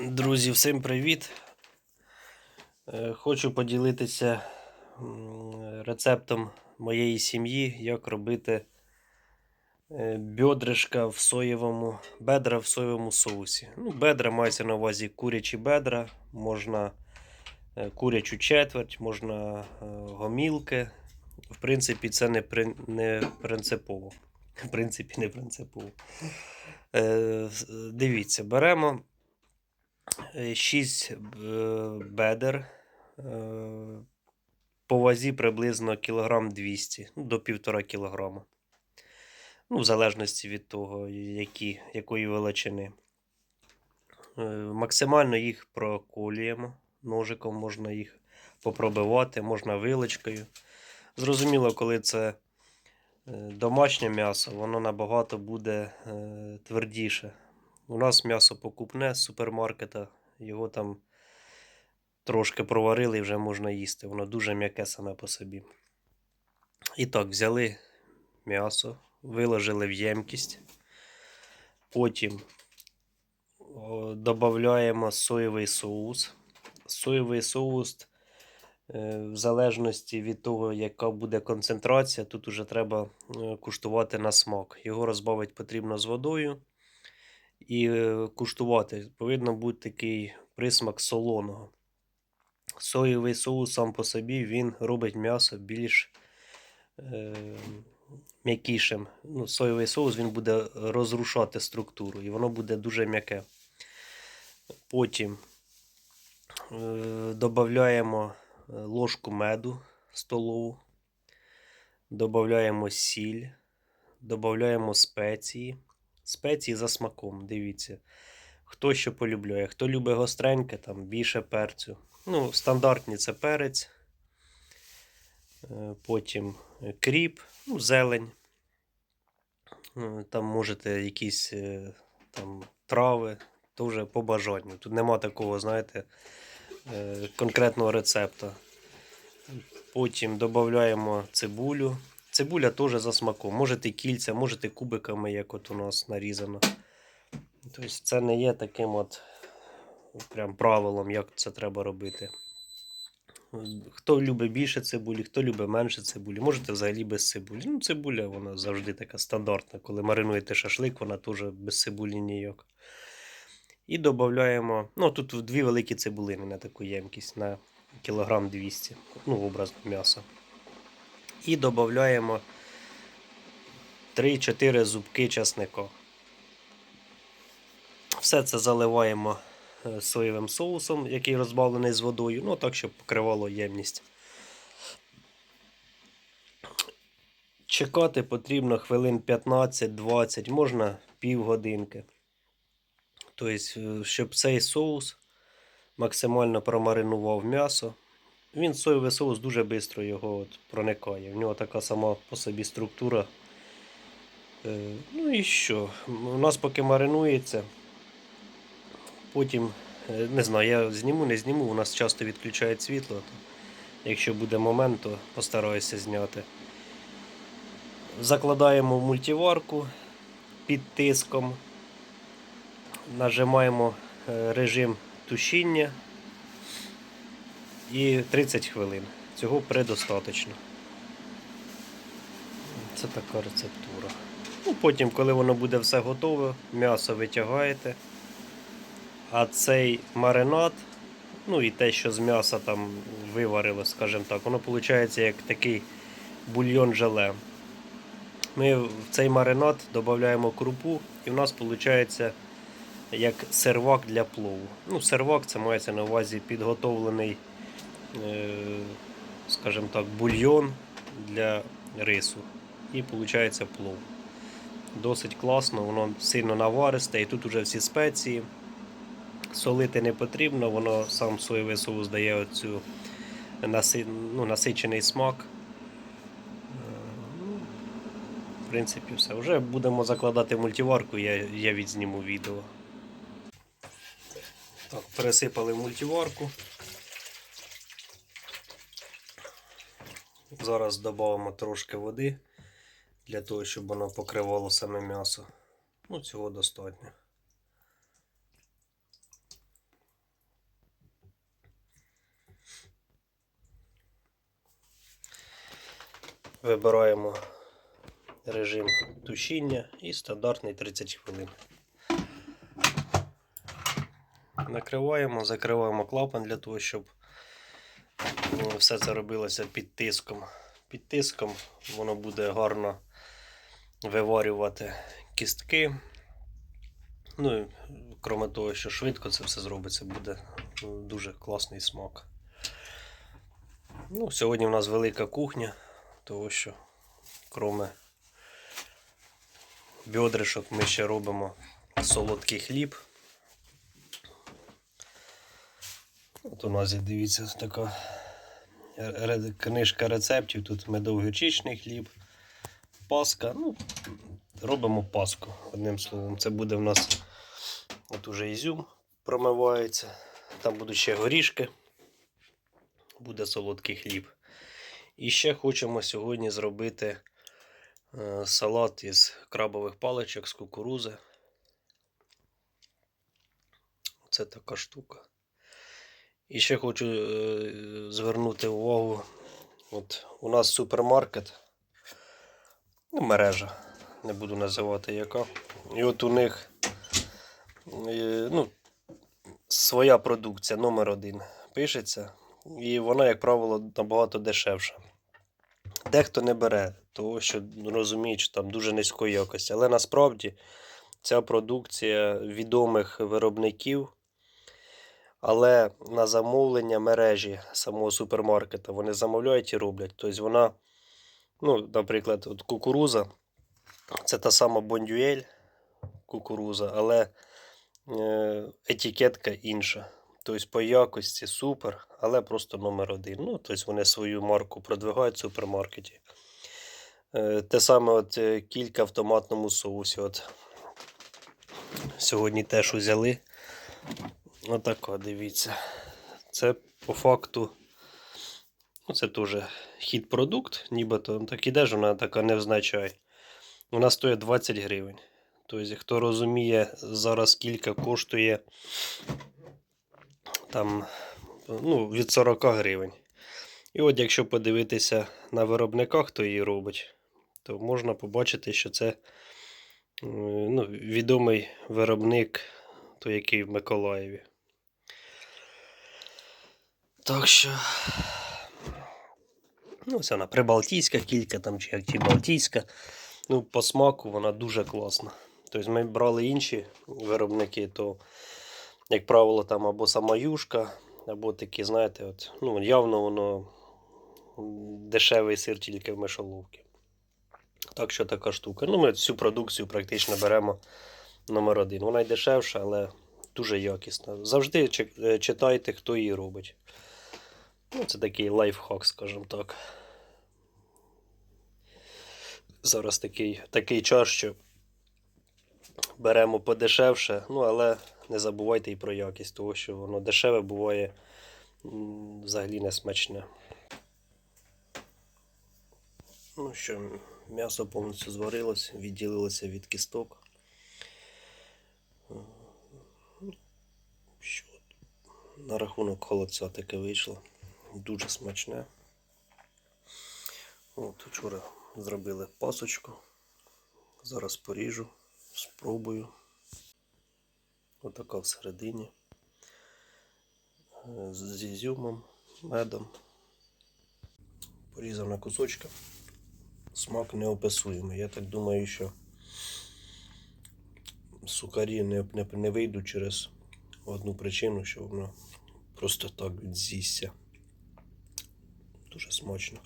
Друзі, всім привіт! Е, Хочу поділитися рецептом моєї сім'ї, як робити е, бьодришка в соєвому, бедра в соєвому соусі. Ну, бедра мається на увазі курячі бедра, можна е, курячу четверть, можна гомілки. В принципі, це не, при- не принципово. В принципі, не принципово. Дивіться, беремо 6 бедер е, по вазі приблизно кілограм 200 ну, до 1,5 кілограма. Ну, в залежності від того, які, якої величини. Е, Максимально їх проколюємо. Ножиком можна їх попробивати, можна вилочкою. Зрозуміло, коли це е, домашнє м'ясо, воно набагато буде е, твердіше. У нас м'ясо покупне з супермаркета, його там трошки проварили і вже можна їсти. Воно дуже м'яке саме по собі. І так, взяли м'ясо, виложили в ємкість. Потім додаємо соєвий соус. Соєвий соус, е, в залежності від того, яка буде концентрація, тут уже треба е, куштувати на смак. Його розбавити потрібно з водою. І е, куштувати повинно бути такий присмак солоного. Соєвий соус сам по собі він робить м'ясо більш е, м'якішим. Ну, соєвий соус він буде розрушати структуру і воно буде дуже м'яке. Потім е, додаємо ложку меду столову, додаємо сіль, додаємо спеції. Спеції за смаком, дивіться. Хто що полюбляє. Хто любить гостреньке, там більше перцю. Ну, стандартні це перець. Е, Потім кріп, ну, зелень. Е, Там можете якісь е, там, трави, то по бажанню. Тут нема такого, знаєте, е, конкретного рецепта. Потім додаємо цибулю. Цибуля теж за смаком. Можете кільця, можете кубиками, як от у нас нарізано. Тобто це не є таким от прям правилом, як це треба робити. Хто любить більше цибулі, хто любить менше цибулі, можете взагалі без цибулі. Ну, цибуля вона завжди така стандартна. Коли маринуєте шашлик, вона теж без цибулі ніяк. І додаємо, ну тут дві великі цибулини на таку ємкість на кілограм 200, ну, образно м'яса. І додаємо 3-4 зубки часника. Все це заливаємо е, соєвим соусом, який розбавлений з водою, ну так, щоб покривало ємність. Чекати потрібно хвилин 15-20, можна півгодинки. Тобто, е, щоб цей соус максимально промаринував м'ясо. Він соєвий соус дуже швидко його от проникає. В нього така сама по собі структура. Е, Ну і що? У нас поки маринується. Потім, е, не знаю, я зніму, не зніму, у нас часто відключають світло. То якщо буде момент, то постараюся зняти. Закладаємо в мультиварку під тиском. Нажимаємо е, режим тушіння і 30 хвилин. Цього предостаточно. Це така рецептура. Ну, потім, коли воно буде все готове, м'ясо витягаєте. А цей маринад, ну і те, що з м'яса там виварило, скажімо так, воно виходить як такий бульйон желе. Ми в цей маринад додаємо крупу, і в нас виходить як сервак для плову. Ну, сервак це мається на увазі підготовлений, скажімо так, бульйон для рису. І виходить плов. Досить класно, воно сильно наваристе, і тут вже всі спеції. Солити не потрібно, воно сам соєвий соус дає оцю наси, ну, насичений смак. Е, ну, В принципі, все. Вже будемо закладати мультиварку, я, я відзніму відео. Так, пересипали мультиварку. Зараз додамо трошки води для того, щоб воно покривало саме м'ясо. Ну, цього достатньо. Вибираємо режим тушіння і стандартний 30 хвилин. Накриваємо, закриваємо клапан для того, щоб все це робилося під тиском. Під тиском воно буде гарно виварювати кістки. Ну, і крім того, що швидко це все зробиться, буде дуже класний смак. Ну, сьогодні у нас велика кухня, тому що крім бьодришок ми ще робимо солодкий хліб. От у нас дивіться, така книжка рецептів. Тут медовгорчичний хліб, паска. Ну, робимо паску. Одним словом, це буде в нас от уже ізюм промивається. Там будуть ще горішки. Буде солодкий хліб. І ще хочемо сьогодні зробити е, салат із крабових паличок з кукурузи. Це така штука. І ще хочу е, звернути увагу. От у нас супермаркет, ну, мережа, не буду називати яка. І от у них е, ну, своя продукція номер один пишеться. І вона, як правило, набагато дешевша. Дехто не бере, тому що розуміють, що там дуже низької якості. Але насправді ця продукція відомих виробників. Але на замовлення мережі самого супермаркета вони замовляють і роблять. Тобто вона, ну, наприклад, от кукуруза, це та сама бондюель кукуруза, але е, етикетка інша. Тобто по якості супер, але просто номер один. Ну, тобто вони свою марку продвигають в супермаркеті. Е, те саме от е, кілька в томатному соусі. От. Сьогодні теж узяли. Отака, дивіться. Це по факту. Ну, це теж хід продукт, нібито. Ну, Так іде ж вона така не означає. Вона стоїть 20 гривень. Тобто, хто розуміє, зараз скільки коштує там ну, від 40 гривень. І от якщо подивитися на виробника, хто її робить, то можна побачити, що це ну, відомий виробник, той, який в Миколаєві. Так що. Ну, це вона прибалтійська кілька там, чи як ті Балтійська. Ну, по смаку вона дуже класна. Тобто ми брали інші виробники, то, як правило, там або сама юшка, або такі, знаєте, от, ну, явно воно дешевий сир тільки в мишоловці. Так що така штука. Ну, ми всю продукцію практично беремо номер один. Вона й дешевша, але дуже якісна. Завжди е, читайте, хто її робить. Ну, це такий лайфхак, скажімо так. Зараз такий, такий час, що беремо подешевше, ну але не забувайте і про якість, тому що воно дешеве буває взагалі не смачне. Ну що, м'ясо повністю зварилось, відділилося від кісток. Що на рахунок холодця таке вийшло. Дуже смачне. От вчора зробили пасочку. Зараз поріжу, спробую. Отака всередині. Е, З ізюмом, медом. Порізав на кусочки. Смак неописуємий. Я так думаю, що сухарі не, не, не вийдуть через одну причину, що воно просто так з'їсться. Дуже смачно.